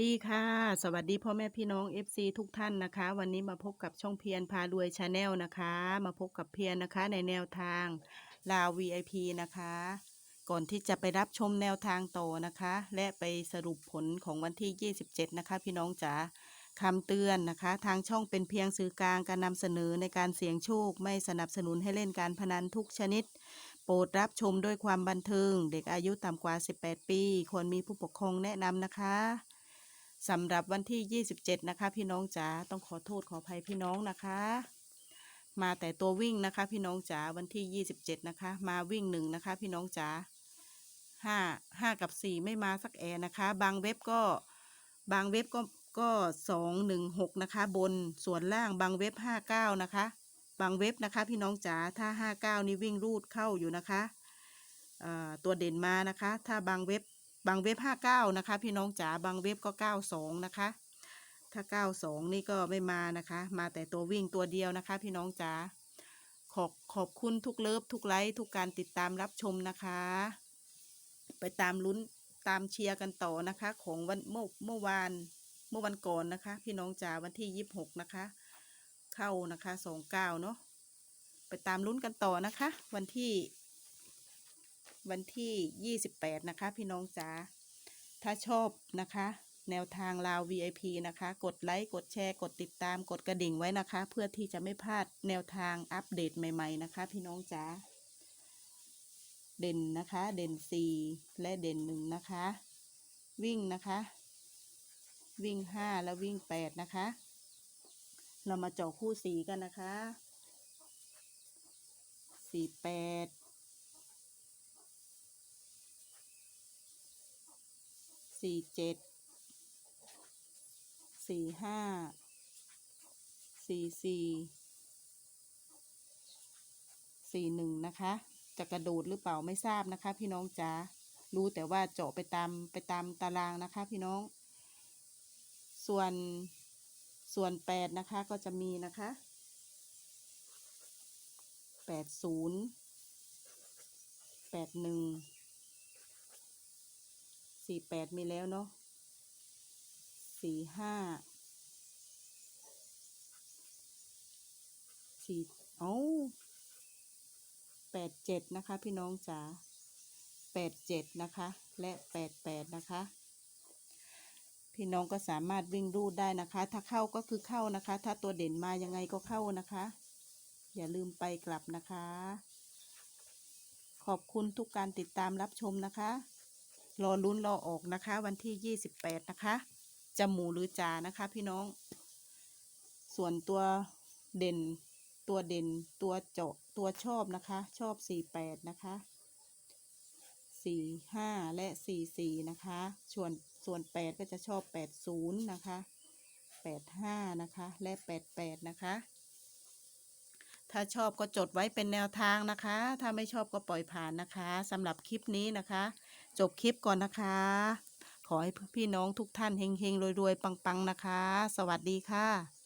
ดีค่ะ สวัสดีพ่อแม่พี่น้อง FC ทุกท่านนะคะ วันนี้มาพบกับช่องเพียรพารวยชาแนลนะคะ มาพบกับเพียรนะคะในแนวทางลาว VIP นะคะ ก่อนที่จะไปรับชมแนวทางต่อนะคะ และไปสรุปผลของวันที่ 27 นะคะ พี่น้องจ๋าคำเตือนนะคะ ทางช่องเป็นเพียงสื่อกลางการนำเสนอในการเสี่ยงโชค ไม่สนับสนุนให้เล่นการพนันทุกชนิด โปรดรับชมด้วยความบันเทิง เด็กอายุต่ำกว่า 18 ปี ควรมีผู้ปกครองแนะนำนะคะ สำหรับวันที่ 27 นะคะ พี่น้องจ๋าต้องขอโทษขออภัยพี่น้องนะคะ มาแต่ตัววิ่งนะคะ พี่น้องจ๋าวันที่ 27 นะคะ มาวิ่งหนึ่งนะคะ พี่น้องจ๋าห้าห้ากับสี่ไม่มาสักแอนะคะ บางเว็บก็บางเว็บก็ก็สองหนึ่งหกนะคะ บนส่วนล่างบางเว็บห้าเก้านะคะ บางเว็บนะคะ พี่น้องจ๋าถ้าห้าเก้านี่วิ่งรูดเข้าอยู่นะคะอ่าตัวเด่นมานะคะ ถ้าบางเว็บ บางเว็บห้าเก้านะคะ พี่น้องจ๋าบางเว็บก็เก้าสองนะคะ ถ้าเก้าสองนี่ก็ไม่มานะคะ มาแต่ตัววิ่งตัวเดียวนะคะ พี่น้องจ๋าขอบขอบคุณทุกเลิฟทุกไลค์ทุกการติดตามรับชมนะคะ ไปตามลุ้นตามเชียร์กันต่อนะคะ ของวันเมื่อเมื่อวานเมื่อวันก่อนนะคะ พี่น้องจ๋าวันที่ยี่สิบหกนะคะ เข้านะคะสองเก้าเนาะไปตามลุ้นกันต่อนะคะ วันที่ วันที่ 28 นะคะ พี่น้องจ๋าถ้าชอบนะคะ แนวทางลาว VIP นะคะ กดไลค์กดแชร์กดติดตามกดกระดิ่งไว้นะคะ เพื่อที่จะไม่พลาดแนวทางอัปเดตใหม่ ๆ นะคะ พี่น้องจ๋าเด่นนะคะ เด่น 4 และเด่น 1 นะคะ วิ่งนะคะ วิ่ง 5 และวิ่ง 8 นะคะ เรามาเจาะคู่สีกันนะคะ 48 สี่เจ็ดสี่ห้าสี่สี่สี่หนึ่งนะคะ จะกระโดดหรือเปล่าไม่ทราบนะคะ พี่น้องจ๋ารู้แต่ว่าเจาะไปตามไปตามตารางนะคะ พี่น้อง ส่วนส่วนแปดนะคะก็จะมีนะคะแปดศูนย์แปดหนึ่ง สี่แปดมีแล้วเนาะสี่ห้าสี่เอ้าแปดเจ็ดนะคะ พี่น้องจ๋าแปดเจ็ดนะคะ และแปดแปดนะคะ พี่น้องก็สามารถวิ่งรูดได้นะคะ ถ้าเข้าก็คือเข้านะคะ ถ้าตัวเด่นมายังไงก็เข้านะคะ อย่าลืมไปกลับนะคะ ขอบคุณทุกการติดตามรับชมนะคะ รอลุ้นรอออกนะคะ วันที่ 28 นะคะจะหมูหรือจานะคะพี่น้อง ส่วนตัวเด่นตัวเด่นตัวเจาะตัวชอบนะคะ ชอบ 48 นะคะ 45 และ 44 นะคะ ส่วนส่วน 8 ก็จะชอบ 80 นะคะ 85 นะคะ และ 88 นะคะ ถ้าชอบก็จดไว้เป็นแนวทางนะคะ ถ้าไม่ชอบก็ปล่อยผ่านนะคะสำหรับคลิปนี้นะคะ จบคลิปก่อนนะคะ ขอให้พี่น้องทุกท่านเฮงๆรวยๆ ปังๆนะคะ สวัสดีค่ะ